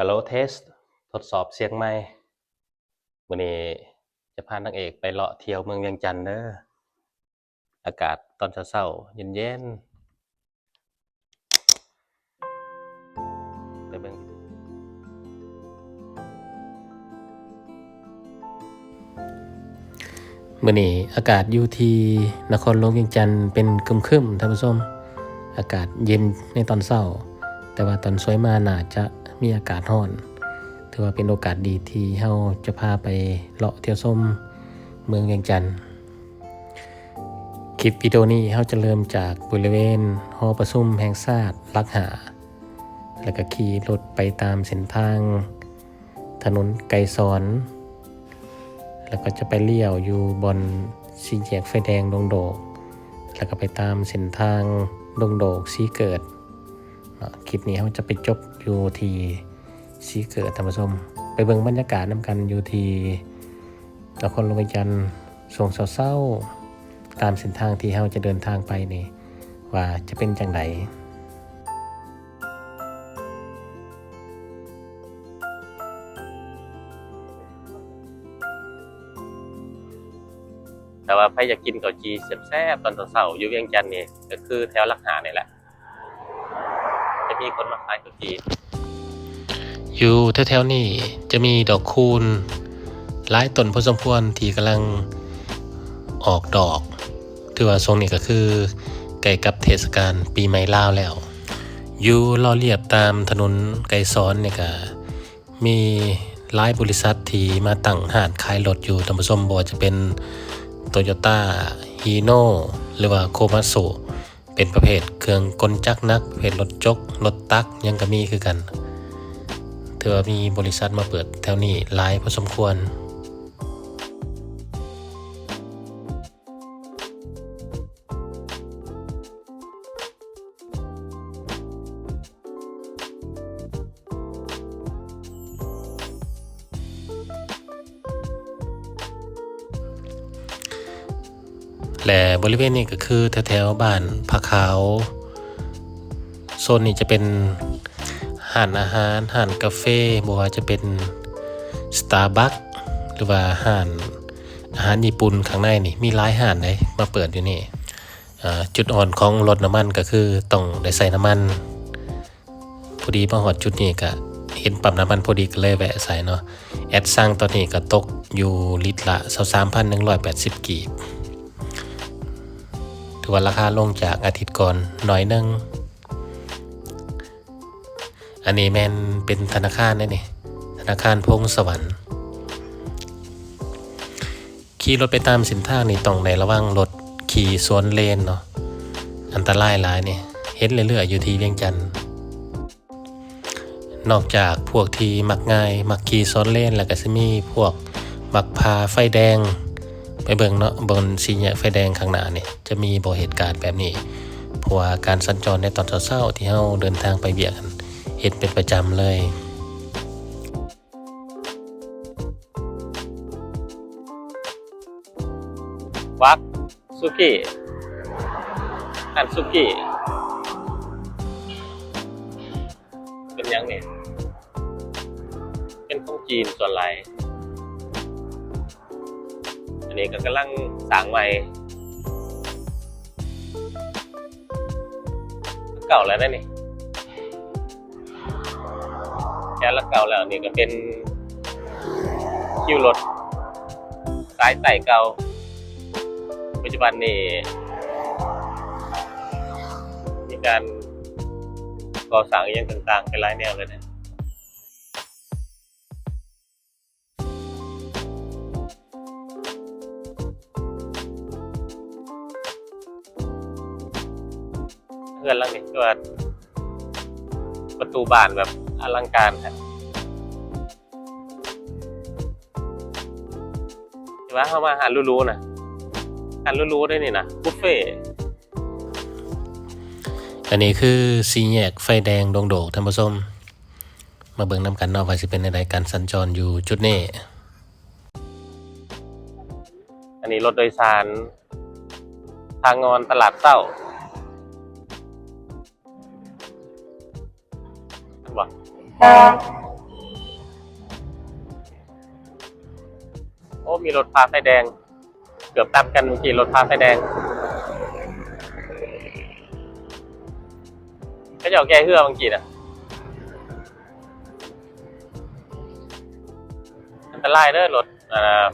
ฮัลโหลเทสทดสอบเสียงใหม่วันนี้จะพานางเอกไปเลาะเที่ยวเมืองเวียงจันทน์เด้อ อากาศตอนเช้าๆเย็นไปเบิ่งมื้อนี้อากาศอยู่ที่นครหลวงเวียงจันทน์เป็นครึมท่านผู้ชม อากาศเย็นในตอนเช้า แต่ว่าตอนสวยมาน่าจะ มีอากาศร้อน ถือว่าเป็นโอกาสดีที่เฮาจะพาไปเลาะเที่ยวชมเมืองเวียงจันทน์คลิปวิดีโอนี้เฮาจะเริ่มจากบริเวณหอประชุมแห่งชาติลักหา แล้วก็ขี่รถไปตามเส้นทาง ถนนไกรสอน แล้วก็จะไปเลี้ยวอยู่บนสี่แยกไฟแดงดงโดก แล้วก็ไปตามเส้นทางดงโดกสีเกิดคลิปนี้เขาจะไปจบ อยู่ที่สีเกิดธรรมชม ไปเบิ่งบรรยากาศนำกันอยู่ที่นครหลวงเวียงจันทน์ส่งเศร้าๆตามเส้นทางที่เขาจะเดินทางไปนี่ว่าจะเป็นจังไดแต่ว่าใครอยากกินเกาจีแซ่บๆตอนเช้าๆอยู่เวียงจันทน์นี่ก็คือแถวลักหาเนี่ยแหละ จะมีคนมาขายเกาจี อยู่แถวๆนี้จะมีดอกคูณหลายต้นพอสมควรที่กำลังออกดอกถือว่าทรงนี้ก็คือใกล้กับเทศกาลปีใหม่ลาวแล้ว อยู่รอเรียบตามถนนไกรซ้อนเนี่ยก็มีหลายบริษัทที่มาตั้งห้านขายรถอยู่ท่านผู้ชมบ่ว่าจะเป็นโตโยต้าฮีโน่หรือว่าโคมัตสุเป็นประเภทเครื่องกลจักรนักประเภทรถจกรถตักยังก็มีคือกัน ถือว่ามีบริษัทมาเปิดแถวนี้หลายพอสมควร และบริเวณนี้ก็คือแถวๆบ้านผาขาวโซนนี้จะเป็น ห้านอาหารห้านกาแฟบ่ว่าจะเป็นสตาร์บัคหรือว่าห้านอาหารญี่ปุ่นข้างในนี่มีหลายห้านเลยมาเปิดอยู่นี่อ่าจุดอ่อนของรถน้ำมันก็คือต้องได้ใส่น้ำมันพอดีมาหอดจุดนี้ก็เห็นปั๊มน้ำมันพอดีก็เลยแวะใส่เนาะแอดสั่งตอนนี้ก็ตกอยู่ลิตรละ23,180 กีบถือว่าราคาลงจากอาทิตย์ก่อนหน่อยนึง อันนี้แมนเป็นธนาคารนะนี่ธนาคารพงสวรรค์ขี่รถไปตามเส้นทางนี่ต้องในระวังรถขี่สวนเลนเนาะอันตรายหลายนี่เห็นเรื่อยๆอยู่ที่เวียงจันทน์นอกจากพวกที่มักง่ายมักขี่ซ้อนเลนแล้วก็จะมีพวกมักพาไฟแดง ไปเบิ่งเนาะบนสีแยกไฟแดงข้างหน้าเนี่ยจะมีบ่เหตุการณ์แบบนี้เพราะว่าการสัญจรในตอนเช้าๆที่เฮาเดินทางไปเบียกัน เห็นเป็นประจำเลยวักสุกี้อันสุกี้เป็นยังเนี่ยเป็นของจีนส่วนไหลอันนี้ก็กำลังสางใหม่เก่าแล้วนะนี่ แค่ละเก่าแล้วนี่ก็เป็นคิวรถสายไต่เก่า ปัจจุบันนี่มีการก่อสร้างอย่างต่างๆเป็นหลายแนวเลยนะเพื่อนหลังนี้ก็ว่าประตูบานแบบ อลังการครับใช่ไหมเข้ามาหารู้ๆนะหารู้ๆได้นี่นะบุฟเฟ่ต์อันนี้คือสีแยกไฟแดงดงโดกท่านผู้ชมมาเบิ่งนำกันเนาะว่าสิเป็นในการสัญจรอยู่จุดนี้ อันนี้รถโดยสาร ทางงอนตลาดเศร้า ว่ะโอ้มีรถพาไฟแดง เกือบตามกันเมื่อกี้รถพาไฟแดงก็จะเอาแก้เหือบางกีน่ะอันตรายเด้อรถ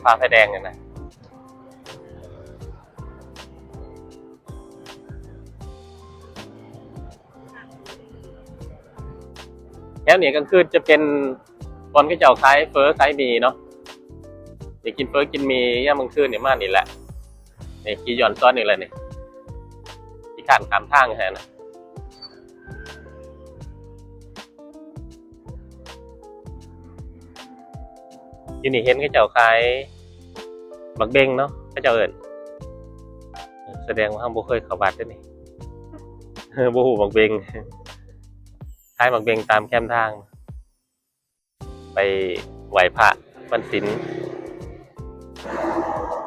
พาไฟแดงเนี่ยนะ แถวนี้กลางคืนจะเป็นบอนก็จะเอาคล้ายเฟอร์คล้ายมีเนาะอยากกินเฟอร์กินมีย่ามกลางคืนเนี่ยมากนี่แหละเนี่ยขี่ย้อนซ้อนนี่แหละนี่ที่ข้านขามทางแฮนะยูนี่เห็นก็จะเอาคล้ายบักเบงเนาะก็จะเอิญแสดงว่าห้างบ่เคยเขาบัตรด้วยนี่บ่หูบักเบงายหมักเบงตามแคมทาง ไปไหวพระบันสิน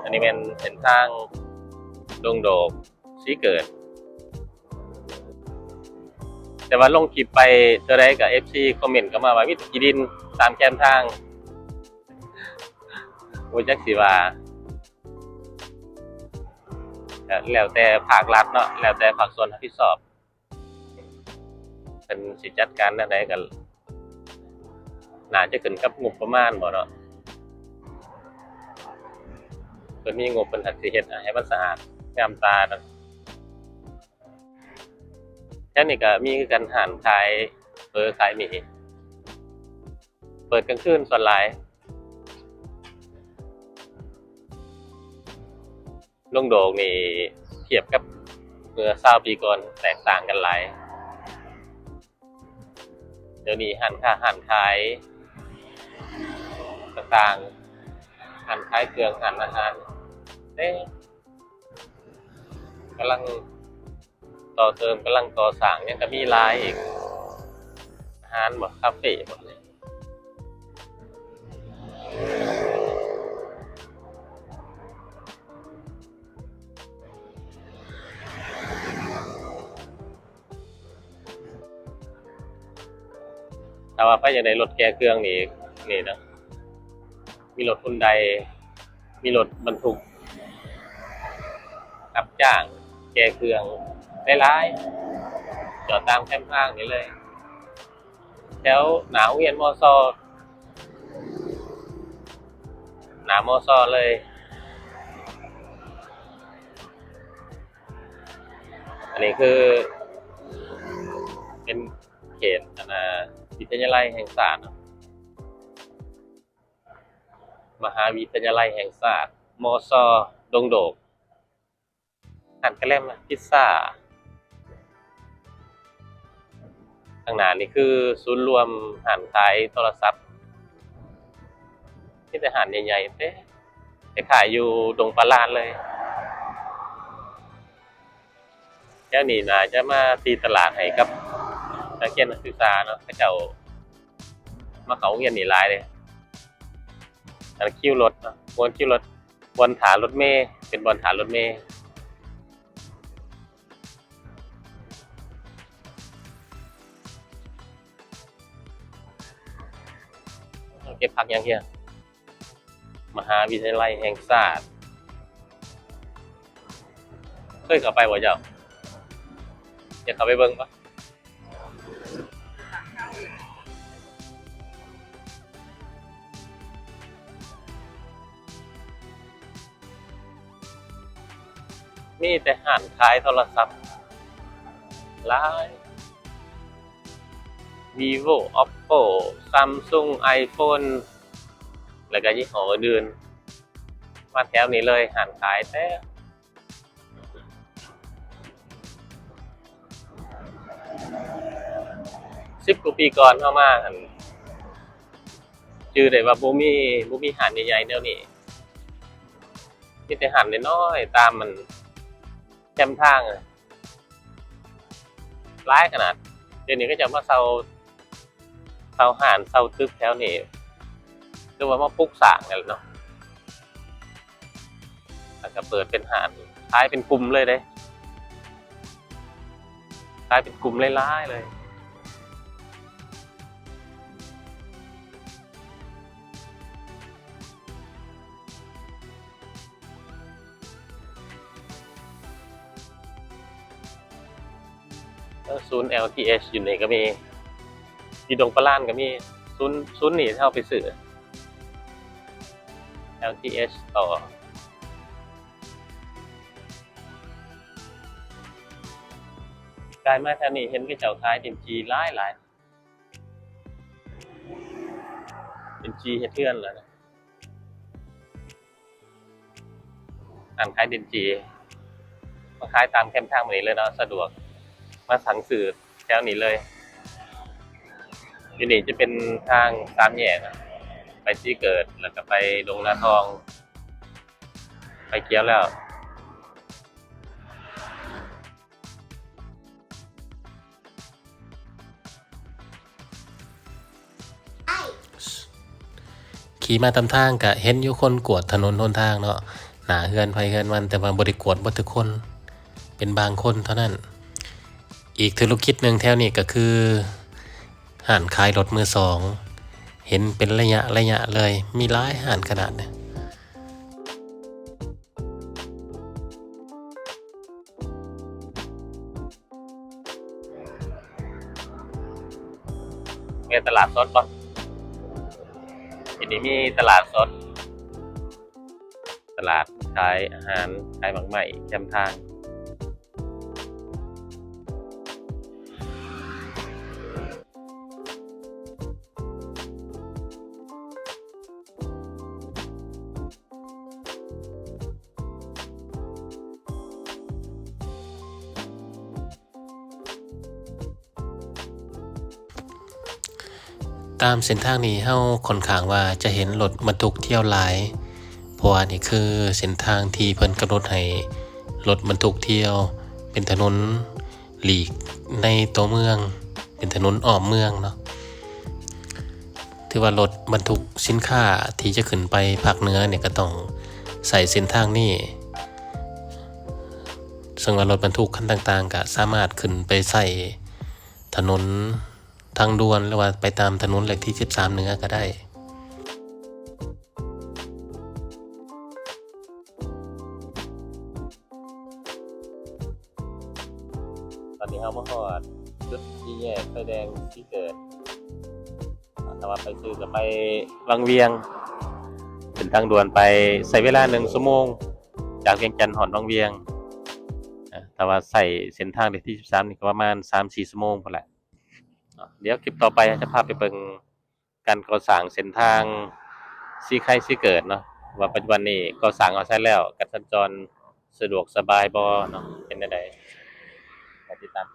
อันนี้เป็นเส้นทางดงโดกสีเกิด แต่ว่าลงคลิปไปตัวใดกับ FC คอมเมนต์ก็มาว่าวิถีดินตามแคมทางโอ้จักสิว่าแล้วแต่ภาครัฐเนาะแล้วแต่ภาคส่วนรับผิดชอบ เป็นสิจัดการแนวใดกันน่าจะขึ้นกับงบประมาณบ่เนาะเพิ่นมีงบเป็นหักสิเฮ็ดให้มันสะอาดงามตาเนาะแค่นี้ก็มีคือกันหารขายเบอร์ขายหมีเปิดกลางคืนส่วนหลายลงโดกนี่เทียบกับเมื่อ20ปีก่อนแตกต่างกันหลาย เดี๋ยวนี้หันค่าหันขายต่างๆหันขายเครื่องหันอาหารเน่กำลังต่อเติมกำลังต่อสร้างยังก็มีลายอีกอาหารบ่คาเฟ่บ่ แต่ว่าถ้าอย่างในรถแก้เครื่องนี่นี่นะมีรถคนใด มีรถบรรทุกรับจ้าง แก้เครื่องได้หลายจอดตามแคมป์ข้างนี่เลย แถวหนาวเวียนมอซอหนามอซอเลยอันนี้คือเป็นเขตอันนะ วิทยาลัยแห่งศาสตร์มหาวิทยาลัยแห่งศาสตร์มอซอดงโดกหันกระแลมนะพิซซ่าข้างหน้านี่คือศูนย์รวมหานขายโทรศัพท์ ที่แต่หานใหญ่ๆเต้ไปขายอยู่ดงปลาลานเลยเจ้านี่นะจะมาตีตลาดให้กับ นักเรียนนักศึกษาเนาะเขาเจ้ามาเขาโรงเรียนนี่หลายเลยอันคิวรถเนาะบนคิวรถบนฐานรถเมย์เป็นบนฐานรถเมย์เก็บผักยังเฮียมหาวิทยาลัยแห่งศาสตร์เคยเข้าไปบ่เจ้าอยากเข้าไปเบิ่งปะ มีแต่หานขายโทรศัพท์หลาย vivo oppo samsung iphone แล้วก็ยี่ห้ออื่นมาแถวนี้เลยหานขายแต่สิบกว่าปีก่อนเข้ามาหั่นชื่อได้ว่าบ่มีบ่มีหานใหญ่ๆแนวนี้มีแต่หานน้อยๆตามมัน แคมทางร้ายขนาด เดี๋ยวนี้ก็จะมาเซาเซาห่านเซาตึกแถวนี้หรือว่ามาปุกสางกันเนาะแล้วก็เปิดเป็นห่านท้ายเป็นกลุ่มเลยเด้คล้ายเป็นกลุ่มไล่ๆเลย ศูนย์ LTH อยู่นี่ก็มีอยู่ดงปลาล้านก็มีศูนย์ศูนย์นี่เท่าไปสื่อ LTH ต่อกลายมาแถวนี้เห็นก็เจ้าขายดินจีหลายหลายดินจีเฮ็ดเทือนแล้วนะอ่านขายดินจีมาขายตามแคมป์ทางนี้เลยเนาะสะดวก มาสั่งสื่อแถวนี้เลยอยู่นี่จะเป็นทางสามแยกอะไปที่เกิดแล้วก็ไปดงนาทอง ไปเกี้ยวแล้วขี่มาตามทางกะเห็นอยู่คนกวดถนนหนทางเนาะหนาเฮือนไผเฮือนมันแต่ว่าบริกวดบ่ทุกคน เป็นบางคนเท่านั้น อีกธุรกิจหนึ่งแถวนี้ก็คือห่านขายรถมือสอง เห็นเป็นระยะระยะเลย มีหลายห่านขนาดเนี่ยเมีตลาดสดปะทีนี้มีตลาดสด ตลาดขายอาหารขายบางใหม่แคมทาง ตามเส้นทางนี้เฮาค่อนข้างว่าจะเห็นรถบรรทุกเที่ยวหลายเพราะว่านี่คือเส้นทางที่เพิ่นกำหนดให้รถบรรทุกเที่ยว เป็นถนนหลีกในตัวเมือง เป็นถนนอ้อมเมืองเนาะถือว่ารถบรรทุกสินค้าที่จะขึ้นไปภาคเหนือเนี่ยก็ต้องใส่เส้นทางนี้ซึ่งว่ารถบรรทุกคันต่างๆก็สามารถขึ้นไปใส่ถนน ทางด่วนหรือว่าไปตามถนนเหล็กที่ 13 เหนือก็ได้ตอนนี้เขามาหอดจุดที่แยกไฟแดงที่เกิดถ้าว่าไปซื้อก็ไปวังเวียงเป็นทางด่วนไปใช้เวลาหนึ่งชั่วโมง จากเวียงจันทร์หอดวังเวียงแต่ว่าใส่เส้นทางเลขที่ 13 นี่ก็ประมาณ 3-4ชั่วโมงพอแหละ เดี๋ยวคลิปต่อไปจะพาไปเบิงการก่อสร้างเส้นทางซีไข่ซีเกิดเนาะว่าปัจจุบันนี้ก่อสร้างเอาใช้แล้วการสัญจรสะดวกสบายบ่เนาะเป็นจังไดติดตาม